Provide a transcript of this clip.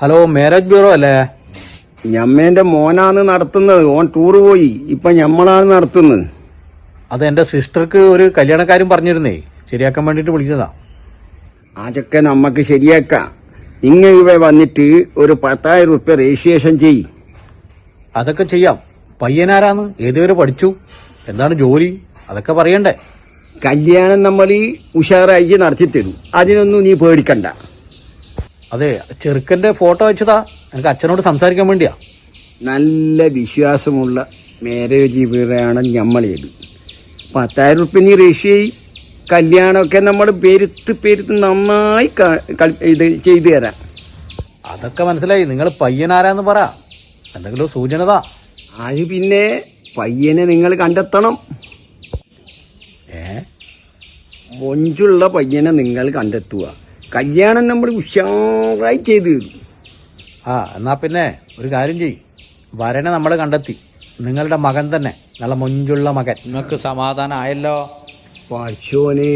Hello marriage bureau അല്ലേ? ഞമ്മേന്റെ മോനാണ് നടത്തുന്നത്. ഓൻ ടൂർ പോയി. ഇപ്പൊ ഞമ്മളാണ് നടത്തുന്നത്. അത് എന്റെ സിസ്റ്റർക്ക് ഒരു കല്യാണക്കാരും പറഞ്ഞിരുന്നേ. ശരിയാക്കാൻ വേണ്ടിട്ട് വിളിച്ചതാ. അതൊക്കെ നമ്മക്ക് ശരിയാക്കാം. ഇങ്ങ ഇവിടെ വന്നിട്ട് ഒരു പത്തായിരം റുപ്യ രജിസ്ട്രേഷൻ ചെയ്. അതൊക്കെ ചെയ്യാം. പയ്യനാരാന്ന് ഏതുവരെ പഠിച്ചു? എന്താണ് ജോലി? അതൊക്കെ പറയണ്ടേ. കല്യാണം നമ്മൾ ഉഷാറായി നടത്തി തരും അതിനൊന്നും നീ പേടിക്കണ്ട. അതെ ചെറുക്കന്റെ ഫോട്ടോ വെച്ചതാ. എനിക്ക് അച്ഛനോട് സംസാരിക്കാൻ വേണ്ടിയാ. നല്ല വിശ്വാസമുള്ള മാരേജ് വീടാണ് ഞമ്മളേത്. പത്തായിരം ഉറുപ്പിന് ചെയ് കല്യാണമൊക്കെ നമ്മൾ പെരുത്ത് പെരുത്ത് നന്നായി ഇത് ചെയ്തു തരാം. അതൊക്കെ മനസ്സിലായി. നിങ്ങൾ പയ്യനാരാന്ന് പറ. എന്തെങ്കിലും സൂചനതാ. അത് പിന്നെ പയ്യനെ നിങ്ങൾ കണ്ടെത്തണം. ഏ? മൊഞ്ചുള്ള പയ്യനെ നിങ്ങൾ കണ്ടെത്തുക. കല്യാണം നമ്മൾ ഉഷാറായി ചെയ്ത് തരും ആ എന്നാ പിന്നെ ഒരു കാര്യം ചെയ് വരനെ നമ്മൾ കണ്ടെത്തി. നിങ്ങളുടെ മകൻ തന്നെ നല്ല മൊഞ്ചുള്ള മകൻ. നിങ്ങൾക്ക് സമാധാനം ആയല്ലോ പഠിച്ചോനെ